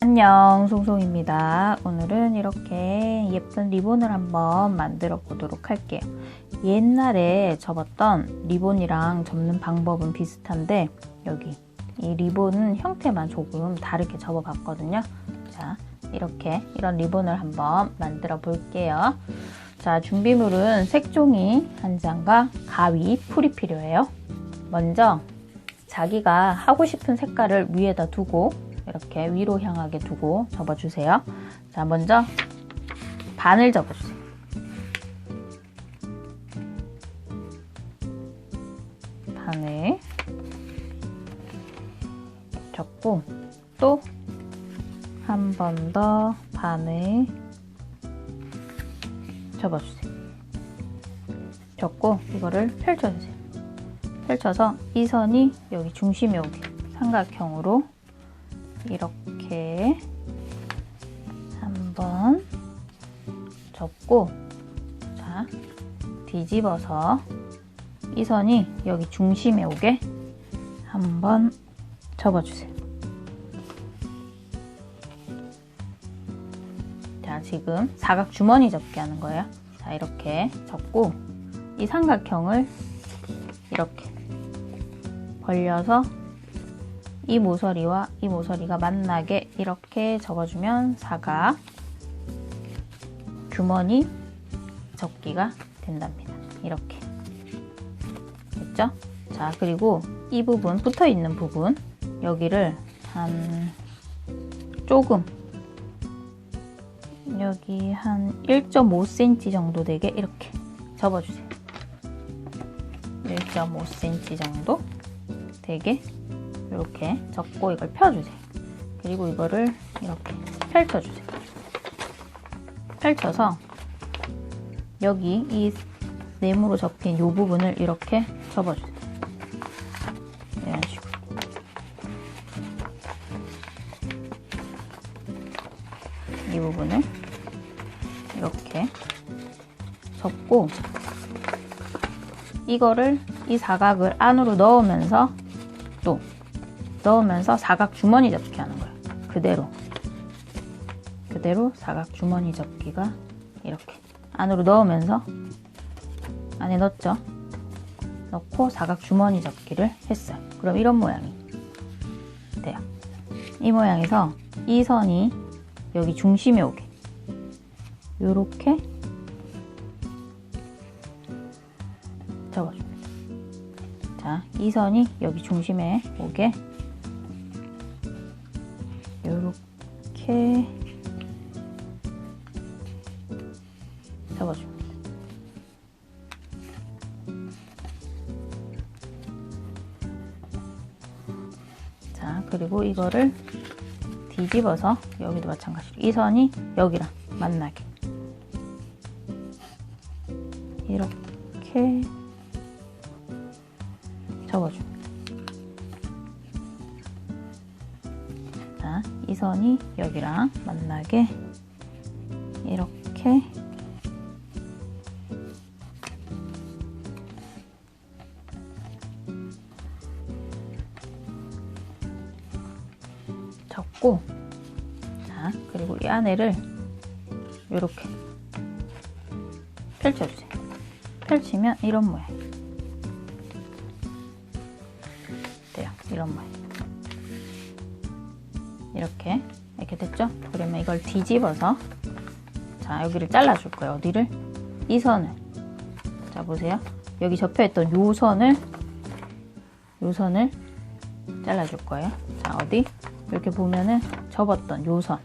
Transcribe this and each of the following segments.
안녕 송송입니다. 오늘은 이렇게 예쁜 리본을 한번 만들어 보도록 할게요. 옛날에 접었던 리본이랑 접는 방법은 비슷한데 여기 이 리본은 형태만 조금 다르게 접어 봤거든요. 자 이렇게 이런 리본을 한번 만들어 볼게요. 자 준비물은 색종이 한 장과 가위, 풀이 필요해요. 먼저 자기가 하고 싶은 색깔을 위에다 두고 이렇게 위로 향하게 두고 접어주세요. 자, 먼저 반을 접어주세요. 반을 접고 또 한 번 더 반을 접어주세요. 접고 이거를 펼쳐주세요. 펼쳐서 이 선이 여기 중심에 오게 삼각형으로 이렇게 한번 접고 자 뒤집어서 이 선이 여기 중심에 오게 한번 접어주세요. 자 지금 사각 주머니 접기 하는 거예요. 자 이렇게 접고 이 삼각형을 이렇게 벌려서 이 모서리와 이 모서리가 만나게 이렇게 접어주면 사각 주머니 접기가 된답니다. 이렇게 됐죠? 자 그리고 이 부분 붙어 있는 부분 여기를 한 조금 여기 한 1.5cm 정도 되게 이렇게 접어주세요. 1.5cm 정도 되게 이렇게 접고 이걸 펴주세요. 그리고 이거를 이렇게 펼쳐주세요. 펼쳐서 여기 이 네모로 접힌 이 부분을 이렇게 접어주세요. 이런 식으로. 이 부분을 이렇게 접고 이거를 이 사각을 안으로 넣으면서 또 넣으면서 사각 주머니 접기 하는 거예요. 그대로. 그대로 사각 주머니 접기가 이렇게 안으로 넣으면서 안에 넣었죠. 넣고 사각 주머니 접기를 했어요. 그럼 이런 모양이 돼요. 이 모양에서 이 선이 여기 중심에 오게 이렇게 접어줍니다. 자, 이 선이 여기 중심에 오게 이렇게 접어줍니다. 자, 그리고 이거를 뒤집어서 여기도 마찬가지로 이 선이 여기랑 만나게 이렇게 접어줍니다. 이 선이 여기랑 만나게 이렇게 접고 자, 그리고 이 안에를 이렇게 펼쳐주세요. 펼치면 이런 모양. 돼요. 이런 모양. 이렇게 이렇게 됐죠? 그러면 이걸 뒤집어서 자 여기를 잘라줄 거예요. 어디를? 이 선을 자 보세요. 여기 접혀있던 요 선을 요 선을 잘라줄 거예요. 자 어디? 이렇게 보면은 접었던 요 선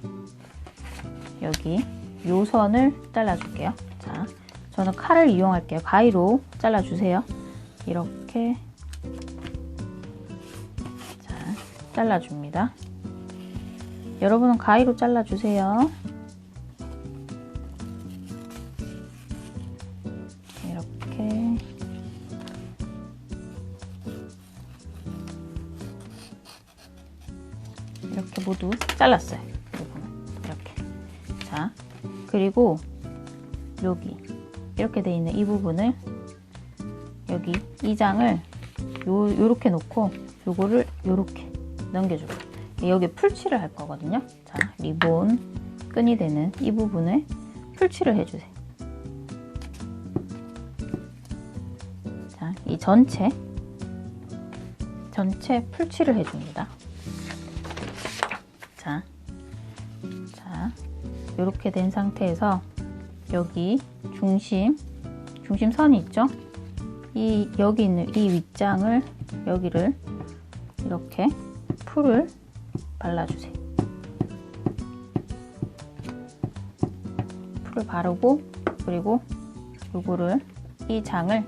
여기 요 선을 잘라줄게요. 자 저는 칼을 이용할게요. 가위로 잘라주세요. 이렇게 자 잘라줍니다. 여러분은 가위로 잘라주세요. 이렇게 이렇게 모두 잘랐어요. 이렇게 자 그리고 여기 이렇게 돼 있는 이 부분을 여기 이 장을 요 요렇게 놓고 요거를 요렇게 넘겨줘요. 여기 풀칠을 할 거거든요. 자, 리본 끈이 되는 이 부분에 풀칠을 해주세요. 자, 이 전체 전체 풀칠을 해줍니다. 자, 자, 이렇게 된 상태에서 여기 중심 중심선이 있죠? 이 여기 있는 이 윗장을 여기를 이렇게 풀을 발라주세요. 풀을 바르고 그리고 요거를 이 장을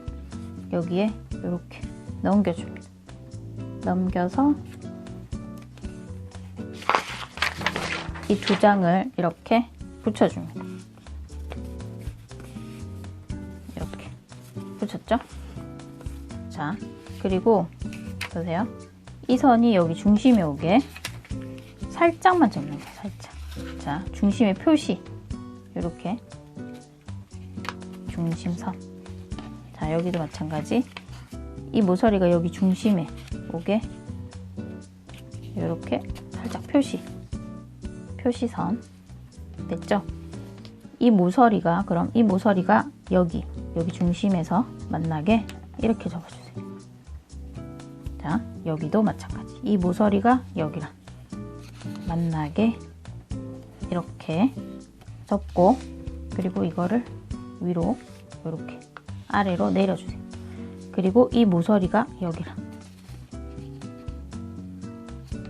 여기에 이렇게 넘겨줍니다. 넘겨서 이 두 장을 이렇게 붙여줍니다. 이렇게 붙였죠? 자, 그리고 보세요. 이 선이 여기 중심에 오게 살짝만 접는 거예요. 살짝. 자, 중심의 표시 이렇게 중심선. 자, 여기도 마찬가지. 이 모서리가 여기 중심에 오게 이렇게 살짝 표시 표시선 됐죠? 이 모서리가 그럼 이 모서리가 여기 여기 중심에서 만나게 이렇게 접어주세요. 자 여기도 마찬가지 이 모서리가 여기랑 만나게 이렇게 접고 그리고 이거를 위로 이렇게 아래로 내려주세요. 그리고 이 모서리가 여기랑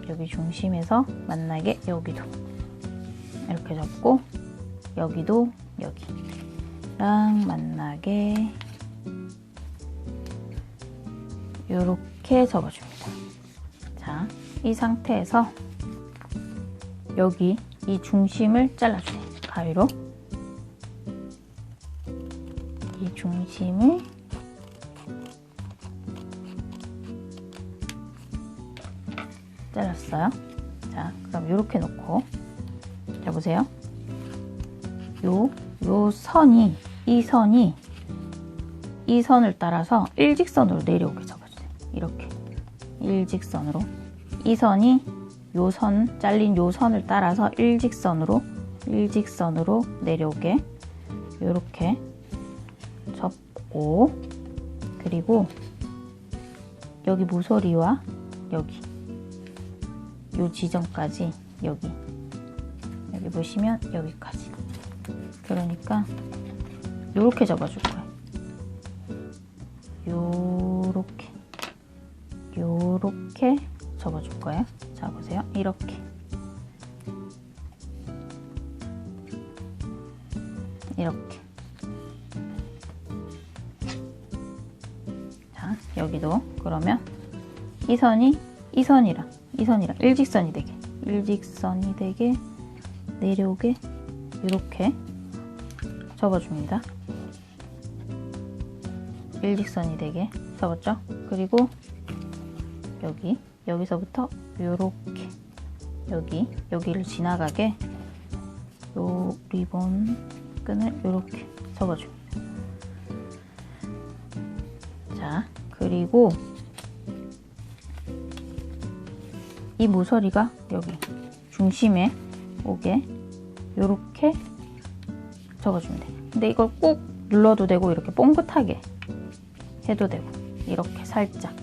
여기 중심에서 만나게 여기도 이렇게 접고 여기도 여기랑 만나게 이렇게 접어줍니다. 자, 이 상태에서 여기 이 중심을 잘라주세요. 가위로 이 중심을 잘랐어요. 자, 그럼 이렇게 놓고 자 보세요. 요, 요 선이 이 선이 이 선을 따라서 일직선으로 내려오게 접어주세요. 이렇게 일직선으로 이 선이 요 선 잘린 요 선을 따라서 일직선으로 일직선으로 내려오게. 이렇게 접고 그리고 여기 모서리와 여기 요 지점까지 여기. 여기 보시면 여기까지. 그러니까 요렇게 접어줄 거예요. 요렇게 요렇게 접어줄 거예요 이렇게 이렇게 자 여기도 그러면 이 선이 이 선이랑 이 선이랑 일직선이 되게 일직선이 되게 내려오게 이렇게 접어줍니다. 일직선이 되게 접었죠? 그리고 여기 여기서부터 이렇게 여기 여기를 지나가게 요 리본 끈을 이렇게 접어줍니다. 자 그리고 이 모서리가 여기 중심에 오게 이렇게 접어주면 돼요. 근데 이걸 꼭 눌러도 되고 이렇게 뽕긋하게 해도 되고 이렇게 살짝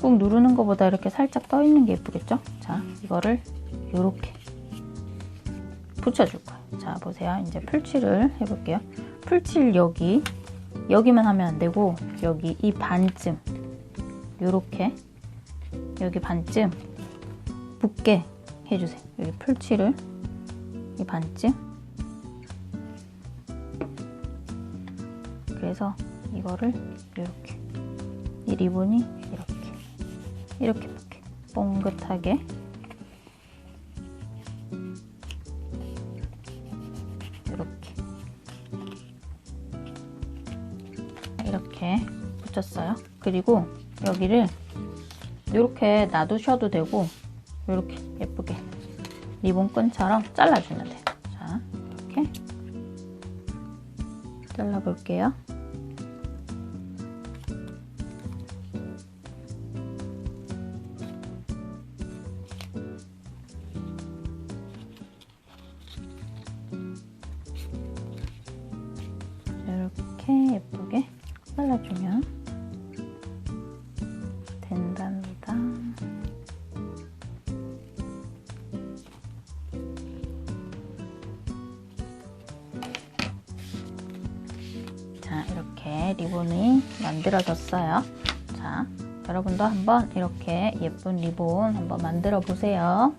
꾹 누르는 것보다 이렇게 살짝 떠 있는 게 예쁘겠죠? 자, 이거를 이렇게 붙여줄 거예요. 자, 보세요. 이제 풀칠을 해볼게요. 풀칠 여기 여기만 하면 안 되고 여기 이 반쯤 이렇게 여기 반쯤 붙게 해주세요. 여기 풀칠을 이 반쯤 그래서 이거를 이렇게 이 리본이 이렇게 이렇게 붙게 뽕긋하게 이렇게 이렇게 붙였어요. 그리고 여기를 이렇게 놔두셔도 되고 이렇게 예쁘게 리본끈처럼 잘라주면 돼요. 자, 이렇게 잘라볼게요. 리본이 만들어졌어요. 자, 여러분도 한번 이렇게 예쁜 리본 한번 만들어 보세요.